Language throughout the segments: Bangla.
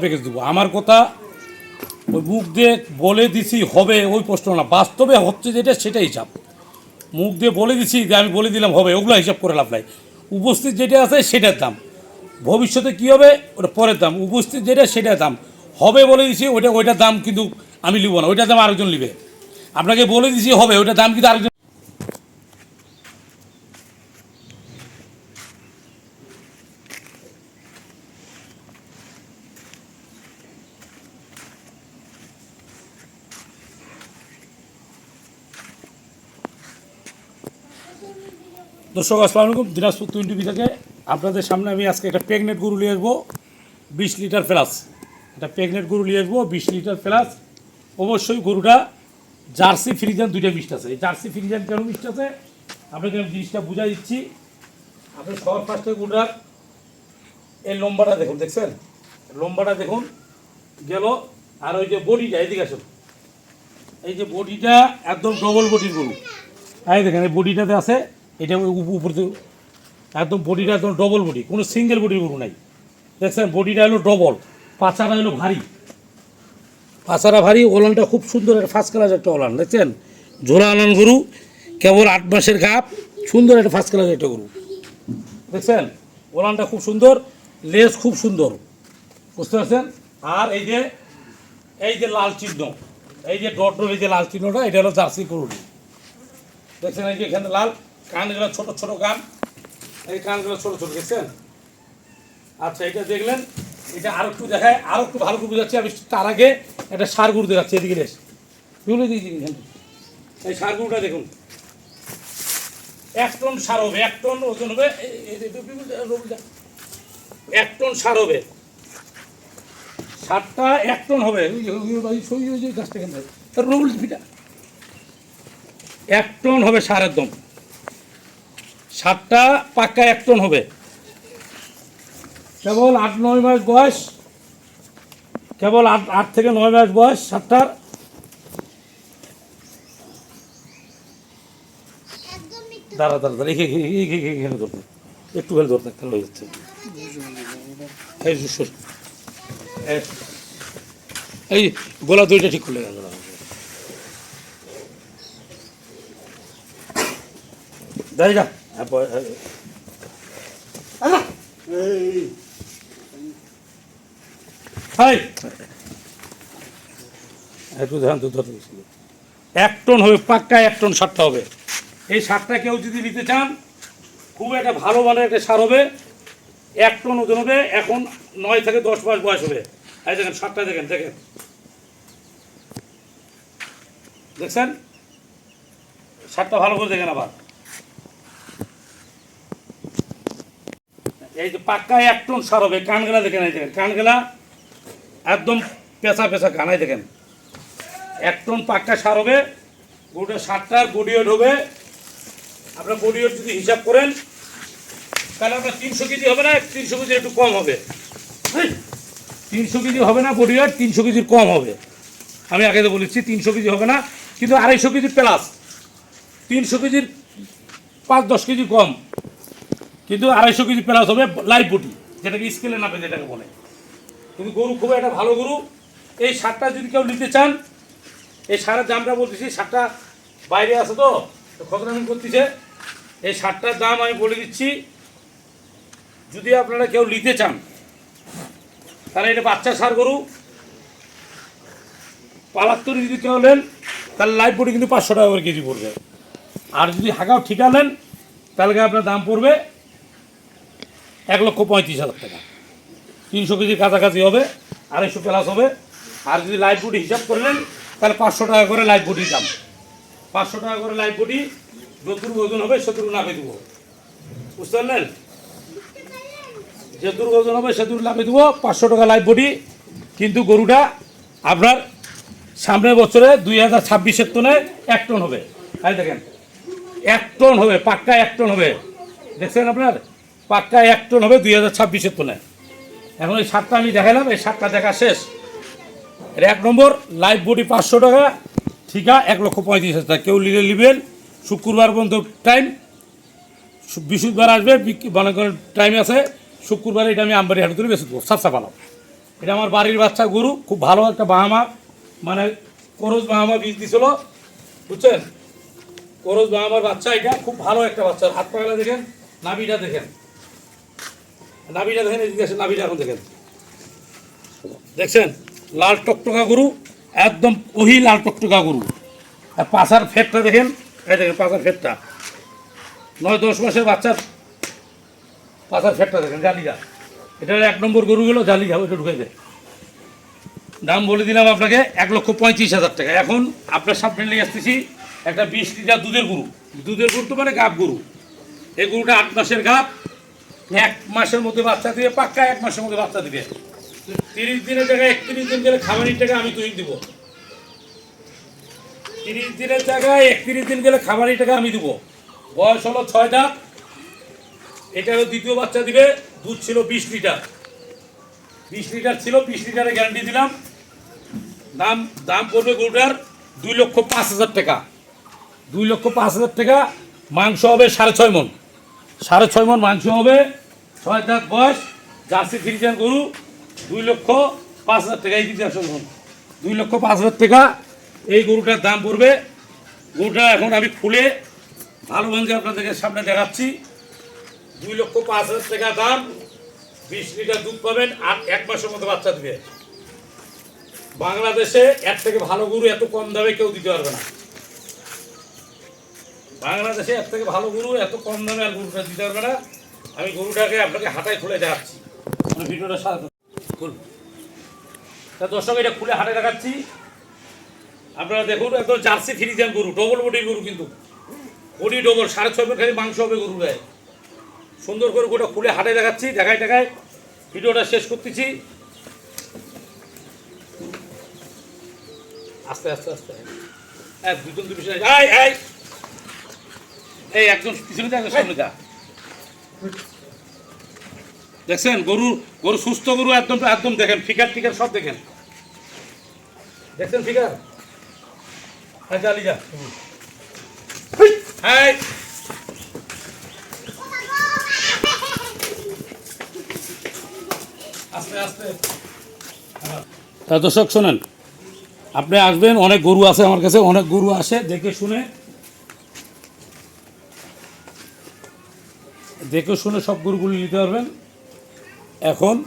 প্যাকেজ দেবো। আমার কথা ওই মুখ দিয়ে বলে দিছি, হবে ওই প্রশ্ন না। বাস্তবে হচ্ছে যেটা সেটা হিসাব। মুখ দিয়ে বলে দিছি, যে আমি বলে দিলাম, হবে, ওগুলো হিসাব করে লাভ নাই। উপস্থিত যেটা আছে, সেটার দাম। ভবিষ্যতে কী হবে, ওটা পরের দাম। উপস্থিত যেটা, সেটার দাম। হবে বলে দিছি, ওইটা, ওইটার দাম কিন্তু আমি নিব না। ওইটার দাম আরেকজন নিবে আপনাকে বলে দিছি, হবে, ওইটার দাম কিন্তু আরেকজন দর্শক, আসসালামু আলাইকুম। দিনাজপুর টোয়েন্টি থেকে আপনাদের সামনে আমি আজকে একটা প্রেগনেন্ট গরু নিয়ে আসব। বিশ লিটার প্লাস একটা প্রেগনেন্ট গরু নিয়ে আসব, বিশ লিটার প্লাস অবশ্যই গরুটা জার্সি ফ্রিজান দুইটা মিষ্ট আছে। এই জার্সি ফ্রিজান কেন মিষ্ট আছে? আপনাকে আমি জিনিসটা বুঝাই দিচ্ছি। আপনি সবার ফার্স্টে গরুটার এই লম্বাটা দেখুন, দেখছেন? লম্বাটা দেখুন, গেল। আর ওই যে বডিটা, এদিকে আসুন। এই যে বডিটা একদম ডবল বডির গরু। এই দেখেন, এই বডিটাতে আছে, এটা উপ- উপর একদম বডিটা একদম ডবল বডি কোনো সিঙ্গেল বডির গরু নাই। দেখছেন, বডিটা হলো ডবল পাচারা হলো ভারী। পাচারা ভারী, ওলানটা খুব সুন্দর, একটা ফার্স্ট ক্লাস একটা ওলান, দেখছেন? ঝোলা ওলান গরু, কেবল আট মাসের গাপ, সুন্দর একটা ফার্স্ট ক্লাস একটা গরু। দেখছেন? ওলানটা খুব সুন্দর লেজ খুব সুন্দর। বুঝতে পারছেন? আর এই যে এই যে লাল চিহ্ন, এই যে ডট এই যে লাল চিহ্নটা, এটা হলো জার্সি গরুটি দেখছেন এই যে এখানে লাল কানগুলো ছোট ছোট কান এই কানগুলো ছোট ছোট দেখছেন আচ্ছা এটা দেখলেন এটা আরও একটু দেখায় আরও একটু ভালো করে বুঝাচ্ছি আমি তার আগে একটা সার গরু দেখাচ্ছি এদিকে দিয়েছি এখানে এই সার গরুটা দেখুন এক টন সার হবে এক টন ওজন হবে। এক টন সার হবে সারটা এক টন হবে ওই গাছটা। তার রবুল পিঠা এক টন হবে সার একদম সারটা পাক্কা এক টন হবে। কেবল আট, নয় মাস বয়স। কেবল আট আট থেকে নয় মাস বয়স সাতটার দাঁড়া দাঁড়া দাঁড়া ধরতে একটু হলে ধরতে খেলা এই গোলা দইটা ঠিক করলে গেল দাঁড়িয়ে যা। হ্যাঁ, প- হ্যাঁ। হাই একটু ধরতে গেছিল। এক টন হবে পাক্কা এক টন সারটা হবে। এই সারটা কেউ যদি নিতে চান খুব একটা ভালো মানের একটা সার হবে। এক টন ওজন হবে এখন নয় থেকে দশ মাস বয়স হবে। এই দেখেন সারটা দেখেন দেখেন। দেখছেন? সারটা ভালো করে দেখেন আবার। এই যে পাক্কা এক টন সার হবে কানগেলা দেখেন এই দেখেন। কানগেলা একদম পেঁচা পেঁচা কানাই দেখেন। এক টন পাক্কা সার হবে গোটা সারটার বডি ওয়েট হবে আপনার বডি যদি হিসাব করেন, তাহলে আপনার তিনশো কেজি হবে না, তিনশো কেজি একটু কম হবে। তিনশো কেজি হবে না ওয়েট তিনশো কেজির কম হবে। আমি আগে তো বলেছি, তিনশো কেজি হবে না, কিন্তু আড়াইশো কেজি প্লাস। তিনশো কেজির পাঁচ দশ কেজি কম। কিন্তু আড়াইশো কেজি প্লাস হবে লাইভ বটি যেটাকে স্কেলে নাপে যেটাকে বলে। কিন্তু গরু খুব একটা ভালো গরু। এই সারটা যদি কেউ নিতে চান, এই সারের দামটা বলতেছি, সারটা বাইরে আছে তো খতরামি করতেছে। এই সারটার দাম আমি বলে দিচ্ছি, যদি আপনারা কেউ নিতে চান, তাহলে এটা বাচ্চা সার গরু। পালাত্তরি যদি কেউ নেন, তাহলে লাইভ বডি কিন্তু পাঁচশো টাকা করে কেজি পড়বে। আর যদি হাগাও ঠিকা নেন, তাহলে আপনার দাম পড়বে এক লক্ষ পঁয়ত্রিশ হাজার টাকা। তিনশো কেজি কাছাকাছি হবে, আড়াইশো প্লাস হবে। আর যদি লাইফ বডি হিসাব করলেন তাহলে পাঁচশো টাকা করে লাইফ বডির দাম। পাঁচশো টাকা করে লাইফ বডি যতটুকু ওজন হবে সেটুকু নামে দেবো। বুঝতে পারলেন? যেটুকু ওজন হবে সেটুকু নামে দেবো। পাঁচশো টাকা লাইফ বডি কিন্তু গরুটা আপনার সামনের বছরে দুই হাজার ছাব্বিশের টনে এক টন হবে। তাই দেখেন, এক টন হবে, পাক্কা এক টন হবে। দেখছেন আপনার? পাক্কা এক টন হবে দুই হাজার ছাব্বিশের টনে এখন এই সাতটা আমি দেখালাম, এই সাতটা দেখা শেষ। এর এক নম্বর লাইভ বডি পাঁচশো টাকা, ঠিকা এক লক্ষ পঁয়ত্রিশ হাজার কেউ নিলে নেবেন, শুক্রবার পর্যন্ত টাইম বৃহস্পতিবার আসবে, বিক- মনে করেন টাইম আছে, শুক্রবার এটা আমি আমবাড়ি হাটে তুলে বেশি দেবো সাতটা পালাম এটা আমার বাড়ির বাচ্চা গরু, খুব ভালো একটা বাহামা মানে করজ বাহামা বীজ দিছিল, বুঝছেন? করজ বাহামার বাচ্চা এটা, খুব ভালো একটা বাচ্চা। হাত পাগলা দেখেন, নাভিটা দেখেন। নাভিটা দেখেন এদিকে আসেন, নাভিটা এখন দেখেন। দেখছেন? লাল টকটকা গরু একদম ওহি লাল টকটকা গরু। আর পাশার ফেটটা দেখেন এই দেখেন পাশার ফেটটা। নয় দশ মাসের বাচ্চার পাশার ফেটটা দেখেন জালিগা এটা এক নম্বর গরুগুলো জালিগা ওইটা ঢুকে দেয় দাম বলে দিলাম আপনাকে এক লক্ষ পঁয়ত্রিশ হাজার টাকা। এখন আপনার সামনে নিয়ে আসতেছি একটা বিশ লিটার দুধের গরু। দুধের গরু তো মানে গাব গরু। এই গরুটা আট মাসের গাব এক মাসের মধ্যে বাচ্চা দিবে, পাক্কা এক মাসের মধ্যে বাচ্চা দিবে। তিরিশ দিনের জায়গায় একত্রিশ দিন গেলে খাবারের টাকা আমি তুই দিব। তিরিশ দিনের জায়গায় একত্রিশ দিন গেলে খাবারের টাকা আমি দিব। বয়স হলো ছয়টা। এটারও দ্বিতীয় বাচ্চা দিবে, দুধ ছিল বিশ লিটার। বিশ লিটার ছিল, বিশ লিটারে গ্যারান্টি দিলাম। দাম দাম পড়বে গরুটার দুই লক্ষ পাঁচ হাজার টাকা। দুই লক্ষ পাঁচ হাজার টাকা, মাংস হবে সাড়ে ছয় মন সাড়ে ছয় মন মাংস হবে। ছয় দাঁত বয়স, জার্সি ফ্রিজার গরু, দুই লক্ষ পাঁচ হাজার টাকা এই দিকে আসো দেখুন। দুই লক্ষ পাঁচ হাজার টাকা, এই গরুটার দাম পড়বে। গরুটা এখন আমি খুলে ভালো মন্দির আপনাদেরকে সামনে দেখাচ্ছি। দুই লক্ষ পাঁচ হাজার টাকা দাম, বিশ লিটার দুধ পাবেন আর এক মাসের মধ্যে বাচ্চা দিবে। বাংলাদেশে এর থেকে ভালো গরু এত কম দামে কেউ দিতে পারবে না। বাংলাদেশে এর থেকে ভালো গরু এত কম দামে আর গরুটা দিতে পারবে না। আমি গরুটাকে আপনাকে হাতায় খুলে দেখাচ্ছি। ভিডিওটা সাথে খুলুন তা দর্শক, এটা খুলে হাটে দেখাচ্ছি। আপনারা দেখুন, একদম জার্সি ফ্রিজিয়ান গরু ডবল বডির গরু কিন্তু। বডি ডবল সাড়ে ছয় খালি মাংস হবে গরু গায়ে সুন্দর করে গোটা খুলে হাটে দেখাচ্ছি, দেখায় দেখায়। ভিডিওটা শেষ করতেছি। আস্তে আস্তে আস্তে। এক দুজন দুই পিছনে এই এই! এই একজন পিছনে যা, একজন সামনে যা। দেখছেন, গরু গরু, সুস্থ গরু একদম একদম দেখেন ফিকার টিকার সব দেখেন। দেখছেন ফিকার হ্যাঁ চালি যা। হ্যাঁ দর্শক, শোনেন, আপনি আসবেন, অনেক গরু আছে আমার কাছে, অনেক গরু আসে, দেখে শুনে দেখে শুনে সব গরুগুলি নিতে পারবেন। এখন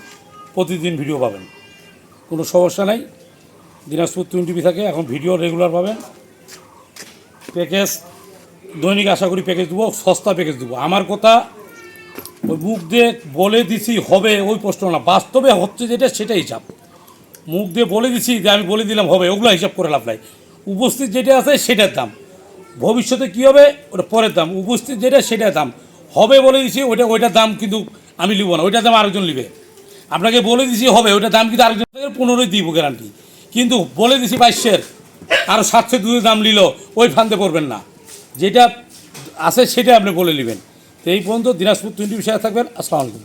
প্রতিদিন ভিডিও পাবেন। কোনো সমস্যা নাই। দিনাজপুর টুয়েন্টি টিভি থাকে, এখন ভিডিও রেগুলার পাবেন। প্যাকেজ দৈনিক আশা করি প্যাকেজ দেবো, সস্তা প্যাকেজ দেবো। আমার কথা, ওই মুখ দিয়ে বলে দিছি হবে, ওই প্রশ্ন না। বাস্তবে হচ্ছে যেটা সেটা হিসাব। মুখ দিয়ে বলে দিছি, যে আমি বলে দিলাম হবে, ওগুলো হিসাব করে লাভ নাই। উপস্থিত যেটা আছে, সেটার দাম। ভবিষ্যতে কী হবে, ওটা পরের দাম। উপস্থিত যেটা, সেটার দাম। হবে বলে দিছি, ওইটা ওইটার দাম কিন্তু আমি নিব না, ওইটার দাম আরেকজন নিবে আপনাকে বলে দিছি হবে ওইটার দাম কিন্তু আরেকজন পনেরোই দিব গ্যারান্টি কিন্তু বলে দিছি বাইশের আরও সাতশো দুধের দাম নিল ওই ফান্দে করবেন না। যেটা আছে সেটা আপনি বলে নেবেন তো এই পর্যন্ত দিনাজপুর টোয়েন্টি বিষয়ে থাকবেন, আসসালামু আলাইকুম।